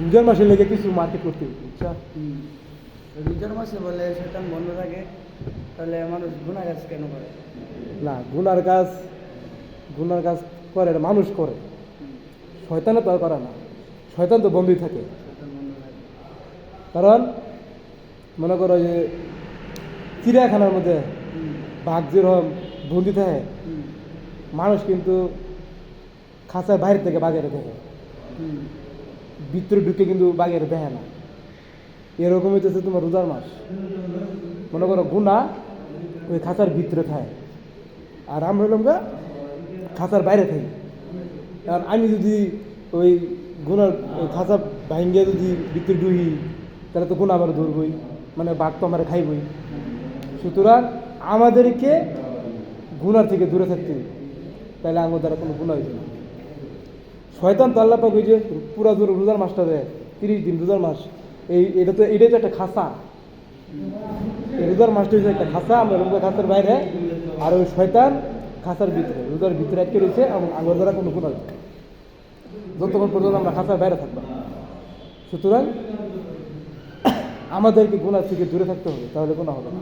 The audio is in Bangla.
রোজার মাসে লেগে কিছু মার্কেট করতে বুঝছা রোজার মাসে বলে শয়তান বন্ধ থাকে তাহলে মানুষ গুণা কাজ কেন করে? না গুনার কাজ গুনার কাজ করে মানুষ করে। শয়তানে তো আর করে না। শয়তান তো বন্ধই থাকে। থাকে কারণ মনে করো যে চিড়িয়াখানার মধ্যে বাঘ যেরকম বন্দি থাকে মানুষ কিন্তু খাঁচার বাইরে থেকে দেখে হুম। ভিতরে ঢুকে কিন্তু বাঘের দেখে না। এরকমই তো হচ্ছে তোমার রোজার মাস। মনে করো গুণা ওই খাঁচার ভিতরে থাকে। আর আমরা হলাম গা খাঁচার বাইরে থাকি। কারণ আমি যদি ওই গুণার খাঁচা ভাঙ্গে যদি ভিতরে ডুহি তাহলে তো গুণা আমার ধরবই। মানে বাঘ তো আমার খাইবই। সুতরাং আমাদেরকে গুনার থেকে দূরে থাকতে তাহলে আমার দ্বারা কোনো গুণা হইবে না। শয়তান তো আল্লাহ পাক ওই যে পুরা দূর রোজার মাসটা দেয়, তিরিশ দিন রোজার মাস। এই এটা তো এটাই তো একটা খাসা। রোজার মাসটা হচ্ছে একটা খাসা, আমরা রোজা খাসার বাইরে, আর ওই শয়তান খাসার ভিতরে, রোজার ভিতরে আটকে রয়েছে, এবং আঙ্গুর দ্বারা কোনো গুণ হবে না। যতক্ষণ পর্যন্ত আমরা খাসার বাইরে থাকব সুতরাং, আমাদেরকে গুণার থেকে দূরে থাকতে হবে, তাহলে কোনো হবে না।